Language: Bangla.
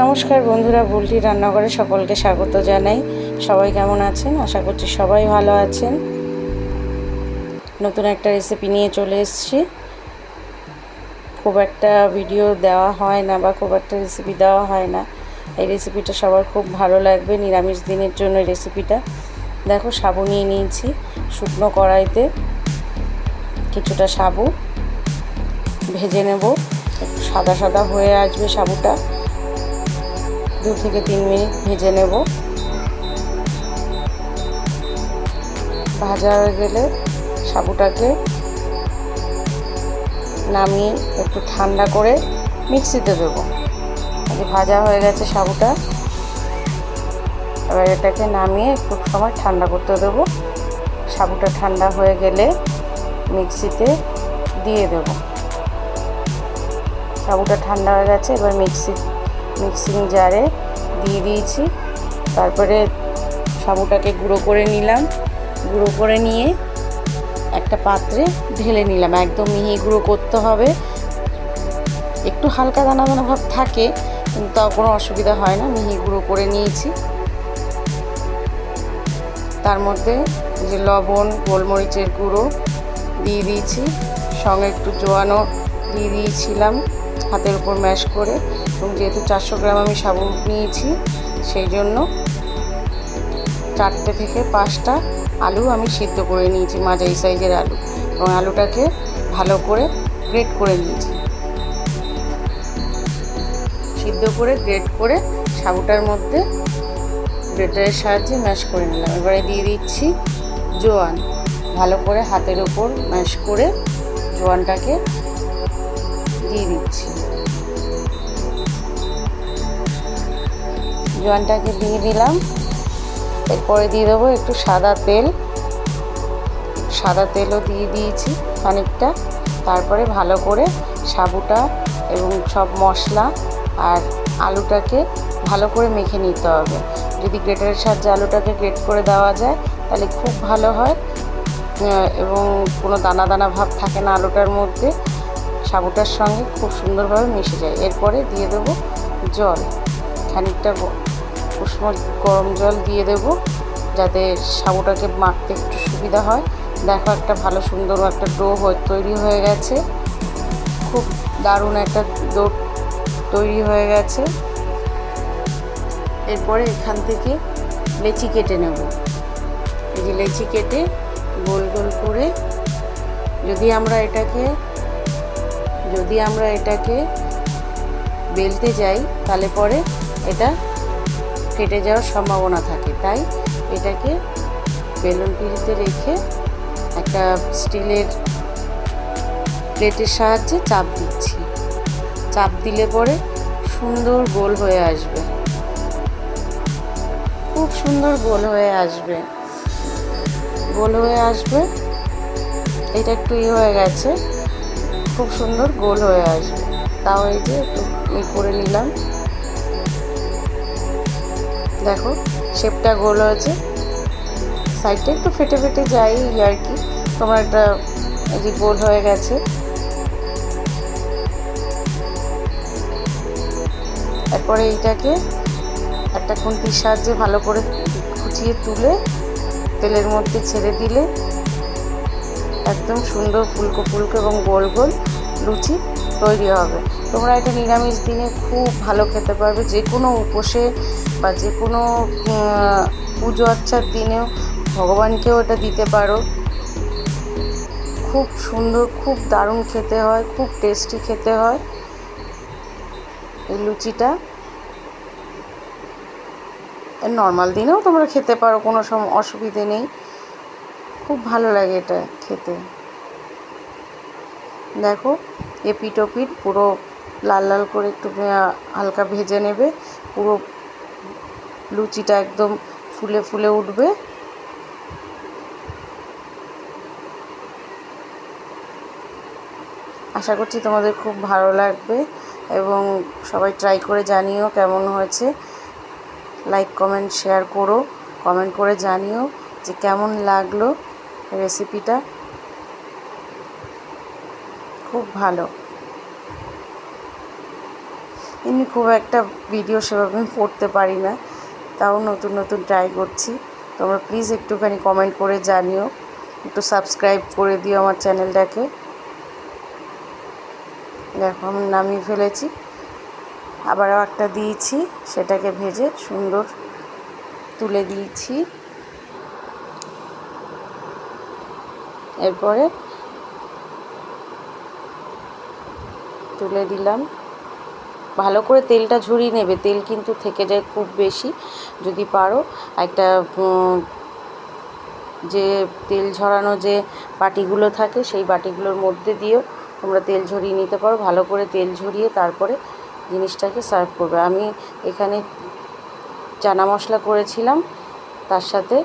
নমস্কার বন্ধুরা, বুলটি রান্নাঘরে সকলকে স্বাগত জানাই। সবাই কেমন আছেন? আশা করছি সবাই ভালো আছেন। নতুন একটা রেসিপি নিয়ে চলে এসেছি। খুব একটা ভিডিও দেওয়া হয় না বা খুব একটা রেসিপি দেওয়া হয় না। এই রেসিপিটা সবার খুব ভালো লাগবে, নিরামিষ দিনের জন্য রেসিপিটা দেখো, সাবু নিয়ে নিয়েছি শুকনো কড়াইতে। কিছুটা সাবু ভেজে নেব। সাদা সাদা হয়ে আসবে সাবুটা। দু থেকে তিন মিনিট ভেজে নেব। ভাজা হয়ে গেলে সাবুটাকে নামিয়ে একটু ঠান্ডা করে মিক্সিতে দেবো। ভাজা হয়ে গেছে সাবুটা। এবার এটাকে নামিয়ে একটু সময় ঠান্ডা করতে দেবো। সাবুটা ঠান্ডা হয়ে গেলে মিক্সিতে দিয়ে দেব। সাবুটা ঠান্ডা হয়ে গেছে, এবার মিক্সি মিক্সিং জারে দিয়ে দিয়েছি। তারপরে সাবুটাকে গুঁড়ো করে নিলাম। গুঁড়ো করে নিয়ে একটা পাত্রে ঢেলে নিলাম। একদম মিহি গুঁড়ো করতে হবে। একটু হালকা দানা দানা ভাব থাকে, কিন্তু তাও কোনো অসুবিধা হয় না। মিহি গুঁড়ো করে নিয়েছি। তার মধ্যে যে লবণ, গোলমরিচের গুঁড়ো দিয়ে দিয়েছি। সঙ্গে একটু জোয়ানো দিয়ে দিয়েছিলাম। হাতের উপর ম্যাশ করে এবং যেহেতু চারশো গ্রাম আমি সাবু নিয়েছি, সেই জন্য চারটে থেকে পাঁচটা আলু আমি সিদ্ধ করে নিয়েছি, মাঝারি সাইজের আলু। এবং আলুটাকে ভালো করে গ্রেট করে নিয়েছি। সিদ্ধ করে গ্রেট করে সাবুটার মধ্যে গ্রেটারের সাহায্যে ম্যাশ করে নিলাম। এবারে দিয়ে দিচ্ছি জোয়ান। ভালো করে হাতের ওপর ম্যাশ করে জোয়ানটাকে দিয়ে দিচ্ছি। জোয়ানটাকে দিয়ে দিলাম। এরপরে দিয়ে দেবো একটু সাদা তেল। সাদা তেলও দিয়ে দিয়েছি খানিকটা। তারপরে ভালো করে সাবুটা এবং সব মশলা আর আলুটাকে ভালো করে মেখে নিতে হবে। যদি গ্রেটারের সাহায্যে আলুটাকে গ্রেট করে দেওয়া যায়, তাহলে খুব ভালো হয়। এবং কোনো দানা দানা ভাব থাকে না আলুটার মধ্যে। সাবুটার সঙ্গে খুব সুন্দরভাবে মিশে যায়। এরপরে দিয়ে দেবো জল। খানিকটা উষ্ণ গরম জল দিয়ে দেবো, যাতে সাবুটাকে মাখতে একটু সুবিধা হয়। দেখো একটা ভালো সুন্দর একটা ডো তৈরি হয়ে গেছে। খুব দারুণ একটা ডো তৈরি হয়ে গেছে। এরপরে এখান থেকে লেচি কেটে নেব। এই যে লেচি কেটে গোল গোল করে যদি আমরা এটাকে, যদি আমরা এটাকে বেলতে যাই, তাহলে পরে এটা ফেটে যাওয়ার সম্ভাবনা থাকে। তাই এটাকে বেলুন পিড়িতে রেখে একটা স্টিলের প্লেটের সাহায্যে চাপ দিচ্ছি। চাপ দিলে পরে সুন্দর গোল হয়ে আসবে। খুব সুন্দর গোল হয়ে আসবে। গোল হয়ে আসবে। এটা একটু ই হয়ে গেছে। খুব সুন্দর গোল হয়ে আসবে। তাও এই যে একটু করে নিলাম। দেখো শেপটা গোল হয়েছে সাইডটা একটু ফেটে ফেটে যায় আর কি। তোমার একটা যে গোল হয়ে গেছে। তারপরে এইটাকে একটা খুন্তির সাহায্যে ভালো করে খুচিয়ে তুলে তেলের মধ্যে ছেড়ে দিলে একদম সুন্দর ফুলকো ফুলকো এবং গোল গোল লুচি তৈরি হবে। তোমরা এটা নিরামিষ দিনে খুব ভালো খেতে পারবে। যে কোনো উপসে বা যে কোনো পুজো আচ্চার দিনেও ভগবানকেও এটা দিতে পারো। খুব সুন্দর, খুব দারুণ খেতে হয়, খুব টেস্টি খেতে হয়। এই লুচিটা। নর্মাল দিনেও তোমরা খেতে পারো, কোনো সম, অসুবিধে নেই। খুব ভালো লাগে এটা খেতে। দেখো। এপিট ওপিট পুরো লাল লাল করে একটু হালকা ভেজে নেবে। পুরো লুচিটা একদম ফুলে ফুলে উঠবে। আশা করছি তোমাদের খুব ভালো লাগবে এবং সবাই ট্রাই করে জানিও কেমন হয়েছে। লাইক কমেন্ট শেয়ার করো। কমেন্ট করে জানিও যে কেমন লাগল রেসিপিটা খুব ভালো। এমনি খুব একটা ভিডিও সেভাবে আমি করতে পারি না। তাও নতুন নতুন ট্রাই করছি। তোমরা প্লিজ একটুখানি কমেন্ট করে জানিও। একটু সাবস্ক্রাইব করে দিও আমার চ্যানেলটাকে দেখো, আমি নামিয়ে ফেলেছি। আবারও একটা দিয়েছি, সেটাকে ভেজে সুন্দর তুলে দিয়েছি। এরপরে তুলে দিলাম। ভালো করে তেলটা ঝরিয়ে নেবে। তেল কিন্তু থেকে যায় খুব বেশি, যদি পারো। একটা যে তেল ঝরানো যে বাটিগুলো থাকে, সেই বাটিগুলোর মধ্যে দিয়েও তোমরা তেল ঝরিয়ে নিতে পারো। ভালো করে তেল ঝরিয়ে তারপরে জিনিসটাকে সার্ভ করবে। আমি এখানে চানা মশলা করেছিলাম, তার সাথে